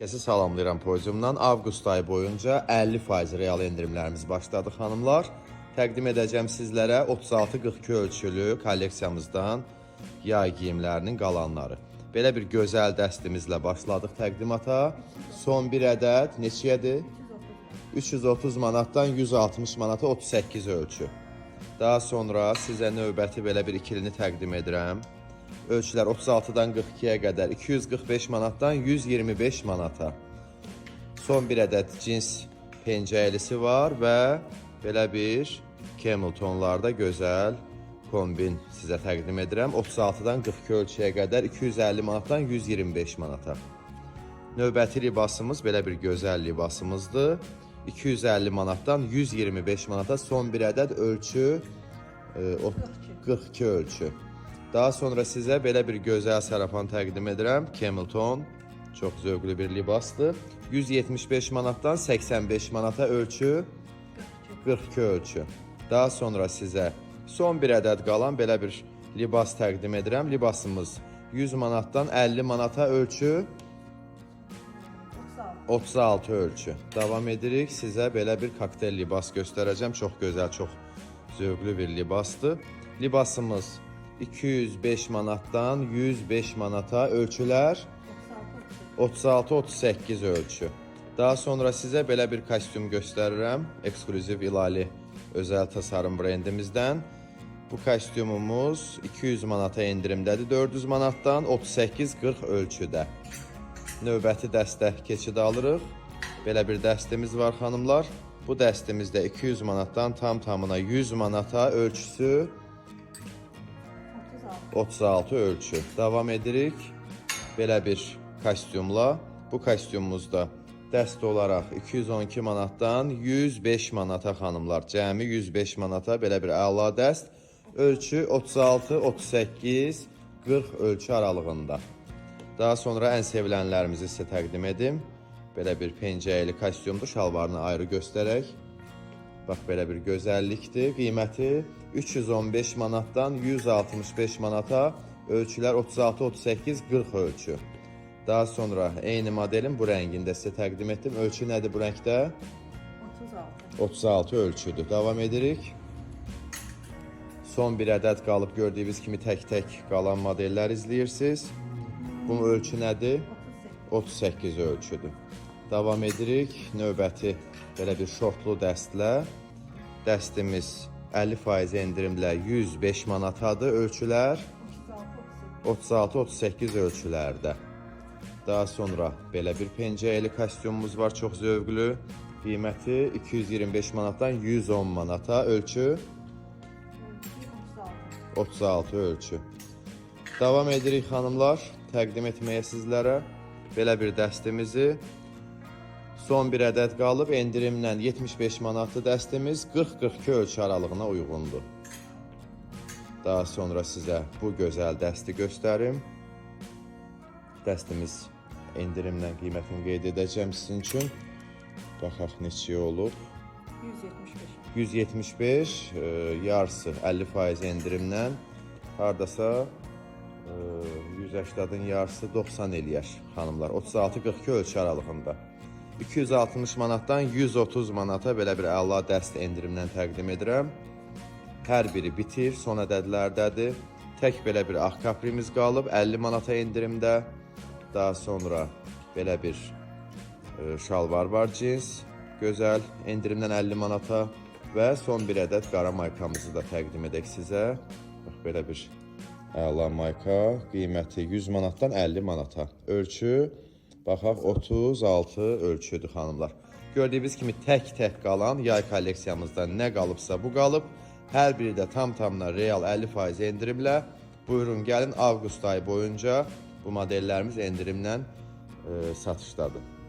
Sizi salamlayıram podiumdan. Avqust ayı boyunca 50% real endirimlərimiz başladı xanımlar. Təqdim edəcəm sizlərə 36-42 ölçülü kolleksiyamızdan yay geyimlərinin qalanları. Belə bir gözəl dəstimizlə başladıq təqdimata. Son bir ədəd neçəyədir? 330 manatdan 160 manata 38 ölçü. Daha sonra sizə növbəti belə bir ikilini təqdim edirəm. Ölçülər 36-dan 42-yə qədər 245 manatdan 125 manata. Son bir ədəd cins pencəylisi var və belə bir camel tonlarda gözəl kombin sizə təqdim edirəm. 36-dan 42 ölçüyə qədər 250 manatdan 125 manata. Növbəti libasımız belə bir gözəl libasımızdır. 250 manatdan 125 manata son bir ədəd ölçü e, o 42 ölçü. Daha sonra sizə belə bir gözəl sarafan təqdim edirəm. Camilton çox zövqlü bir libasdır. 175 manatdan 85 manata ölçü 42 ölçü. Daha sonra sizə son bir ədəd qalan belə bir libas təqdim edirəm. Libasımız 100 manatdan 50 manata ölçü 36 ölçü. Davam edirik. Sizə belə bir kokteyl libas göstərəcəm. Çox gözəl, çox zövqlü bir libasdır. Libasımız 205 manatdan 105 manata ölçülər 36-38 ölçü. Daha sonra sizə belə bir kostyum göstərirəm. Ekskluziv İlali özəl tasarım brendimizdən. Bu kostyumumuz 200 manata endirimdədir. 400 manatdan 38-40 ölçüdə. Növbəti dəstə keçid alırıq. Belə bir dəstimiz var xanımlar. Bu dəstimizdə 200 manatdan tam tamına 100 manata ölçüsü 36 ölçü. Davam edirik. Belə bir kostyumla. Bu kostyumumuzda dəst olaraq 212 manatdan 105 manata xanımlar. Cəmi 105 manata belə bir əla dəst. Ölçü 36, 38, 40 ölçü aralığında. Daha sonra ən sevilənlərimizi sizə təqdim edim. Belə bir pencəyeli kostyumdur. Şalvarını ayrı göstərək. Bax belə bir gözəllikdir. Qiyməti 315 manatdan 165 manata, ölçülər 36, 38, 40 ölçü. Daha sonra eyni modelin bu rəngində sizə təqdim etdim. Ölçü nədir bu rəngdə? 36. 36 ölçüdür. Davam edirik. Son bir ədəd qalıb gördüyünüz kimi tək-tək qalan modellər izləyirsiniz. Bu ölçü nədir? 38. 38 ölçüdür. Davam edirik. Növbəti belə bir şortlu dəstlə. Dəstimiz 50% endirimlə 105 manatadır. Ölçülər 36-38 ölçülərdə. Daha sonra belə bir pencəyeli kostyumumuz var, çox zövqlü. Qiyməti 225 manatdan 110 manata, ölçü 36 ölçü. Davam edirik xanımlar, təqdim etməyə sizlərə belə bir dəstimizi. Son bir ədəd qalıb, endirimlə 75 manatlı dəstimiz 40-42 ölçü aralığına uyğundur. Daha sonra sizə bu gözəl dəsti göstərim. Dəstimiz endirimlə qiymətini qeyd edəcəm sizin üçün. Baxaq neçə olub. 175. 175 e, yarısı 50% endirimlə hardasa e, 180-ın yarısı 90 eləyər xanımlar. 36-42 ölçü aralığında. 260 manatdan 130 manata belə bir əla dəst endirimlə təqdim edirəm. Hər biri bitir, son ədədlərdədir. Tək belə bir ağ kaprimiz qalıb 50 manata endirimdə. Daha sonra belə bir e, şalvar var cins. Gözəl, endirimdən 50 manata və son bir ədəd qara maykamızı da təqdim edək sizə. Bax belə bir əla mayka, qiyməti 100 manatdan 50 manata. Ölçü baxaq 36 ölçüdür xanımlar. Gördüyünüz kimi tək-tək qalan yay kolleksiyamızdan nə qalıbsa bu qalıb. Hər biri də tam-tamına real 50% endirimlə. Buyurun gəlin avqust ayı boyunca bu modellərimiz endirimlə e, satışdadır.